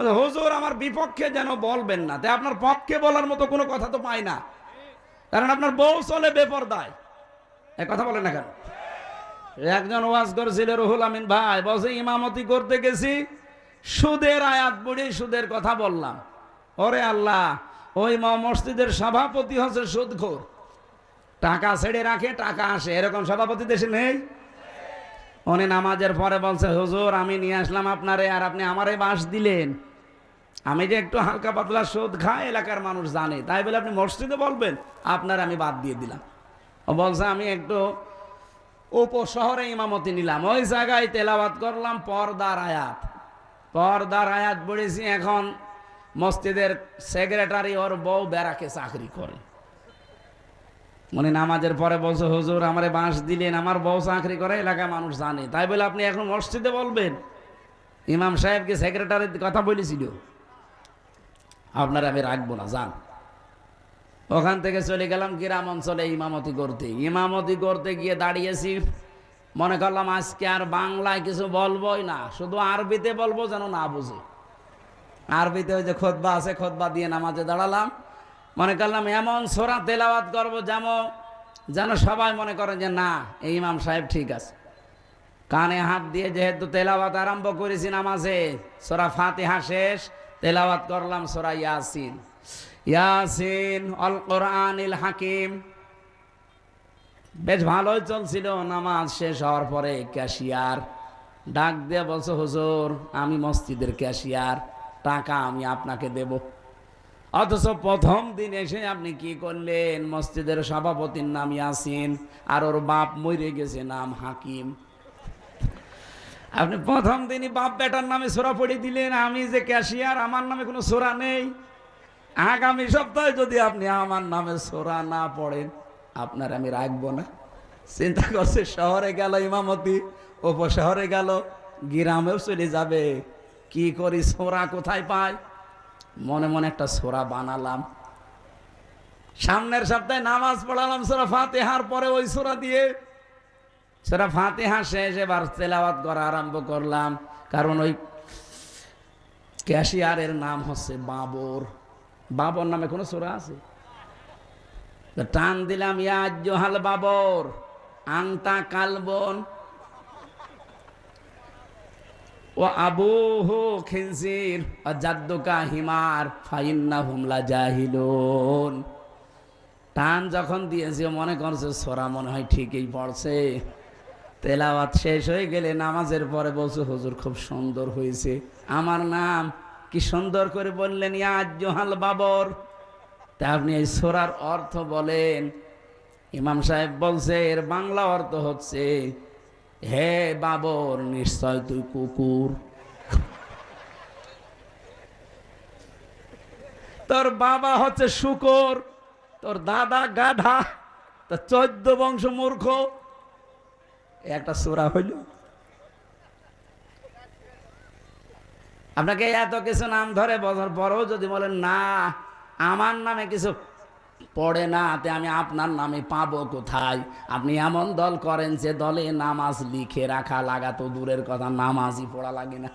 হুজুর, আমার বিপক্ষে যেন বলবেন না। তাই আপনার পক্ষে বলার মতো কোনো কথা তো পাই না। কারণ আপনার বউ চলে বেপরদায়। এ কথা বলেন না কেন? একজন ওয়াজ করেছিল, রুহুল আমিন ভাই, বসে ইমামতি করতে গেছি, সুদের আয়াত পড়ে সুদের কথা বললাম। ওরে আল্লাহ, ওই ম- মসজিদের সভাপতি হচ্ছে সুদখোর। টাকা ছেড়ে রাখে, টাকা আসে। এরকম সভাপতি দেশে নেই? উনি নামাজের পরে বলছে, হুজুর, আমি নিয়ে আসলাম আপনারে আর আপনি আমারে বাস দিলেন। আমি যে একটু হালকা পাতলা সুদ খাই, এলাকার মানুষ জানে। তাই বলে আপনি মসজিদে বলবেন, আপনার আমি বাদ দিয়ে দিলাম। ও বলছে, আমি একটু উপশহরে ইমামতি নিলাম। ওই জায়গায় তেলাবাদ করলাম, পর্দার আয়াত। পর্দার আয়াত পড়েছি, এখন মসজিদের সেক্রেটারি ওর বউ বেড়াকে চাকরি করে। মানে নামাজের পরে বলছে, হুজুর, আমারে বাঁশ দিলেন, আমার বউ চাকরি করে, এলাকার মানুষ জানে। তাই বলে আপনি এখন মসজিদে বলবেন। ইমাম সাহেবকে সেক্রেটারির কথা বলেছিল। আপনার আমি রাখব না, যান। ওখান থেকে চলে গেলাম গ্রাম অঞ্চলে ইমামতি করতে। ইমামতি করতে গিয়ে দাঁড়িয়েছি। মনে করলাম, আজকে আর বাংলায় কিছু বলবই না, শুধু আরবিতে বলব যেন না বুঝে। আরবিতে ওই যে খোদবা আছে, খোদবা দিয়ে নামাজে দাঁড়ালাম। মনে করলাম এমন সোরা তেলাওয়াত করব যেমন, যেন সবাই মনে করে যে না, এই ইমাম সাহেব ঠিক আছে। কানে হাত দিয়ে যেহেতু তেলাওয়াত আরম্ভ করেছি নামাজে, সোরা ফাতিহা শেষ, তেলাওয়াত করলাম সোরা ইয়াসিন। ইয়াসিন অল কোরআনিল হাকিম। বেশ ভালোই চলছিল, নামাজ শেষ হওয়ার পরে ক্যাশিয়ার। ডাক দিয়ে বলছো, হুজুর, আমি মসজিদের ক্যাশিয়ার, টাকা আমি আপনাকে দেব। অথচ প্রথম দিন এসে আপনি কি করলেন? মসজিদের সভাপতির নাম ইয়াসিন, আর ওর বাপ মরে গেছে, নাম হাকিম। আপনি প্রথম দিনই বাপ বেটার নামে সোরা পড়ে দিলেন, আমি যে ক্যাশিয়ার, আমার নামে কোনো সোরা নেই। আগামী সপ্তাহে যদি আপনি আমার নামে সোরা না পড়েন, আপনার আমি রাখব না। চিন্তা করছে, শহরে গেল ইমামতি, উপশহরে গেল, গ্রামেও চলে যাবে। কি করি, সোরা কোথায় পাই মনে মনে একটা সোরা বানালাম। সামনের সপ্তাহে নামাজ পড়ালাম সোরা ফাতেহার পরে ওই সোরা দিয়ে। সেটা ফাতেহা শেষ, এবার তেলাওয়াত করা আরম্ভ করলাম। কারণ ওই ক্যাশিয়ারের নাম হচ্ছে বাবর। বাবর নামে কোনো সোরা আছে? টান দিলাম ইয়াজ জোহাল বাবর আংটা কালবন ও আবু হো খিনসির ও জাদ্দুকা হিমার ফাইন্না হুমলা জাহিলুন টান যখন দিয়েছে, মনে করছে সোরা মনে হয় ঠিকই পড়ছে। তেলাওয়াত শেষ হয়ে গেলে নামাজের পরে বলছে, হুজুর, খুব সুন্দর হয়েছে। আমার নাম কি সুন্দর করে বললেন ইয়াজ জোহাল বাবর? তা আপনি এই সোরার অর্থ বলেন। ইমাম সাহেব বলছে, এর বাংলা অর্থ হচ্ছে হে বাবর, নিশ্চয় তুই কুকুর। তোর বাবা হচ্ছে শুকর, তোর দাদা গাধা, তোর চোদ্দ বংশ মূর্খ। একটা সোরা হইল। আপনাকে এত কিছু নাম ধরে বছর পরেও যদি বলেন, না, আমার নামে কিছু পড়ে না, তে আমি আপনার নামে পাবো কোথায়? আপনি এমন দল করেন যে দলে নামাজ লিখে রাখা লাগা তো দূরের কথা, নামাজই পড়া লাগে না।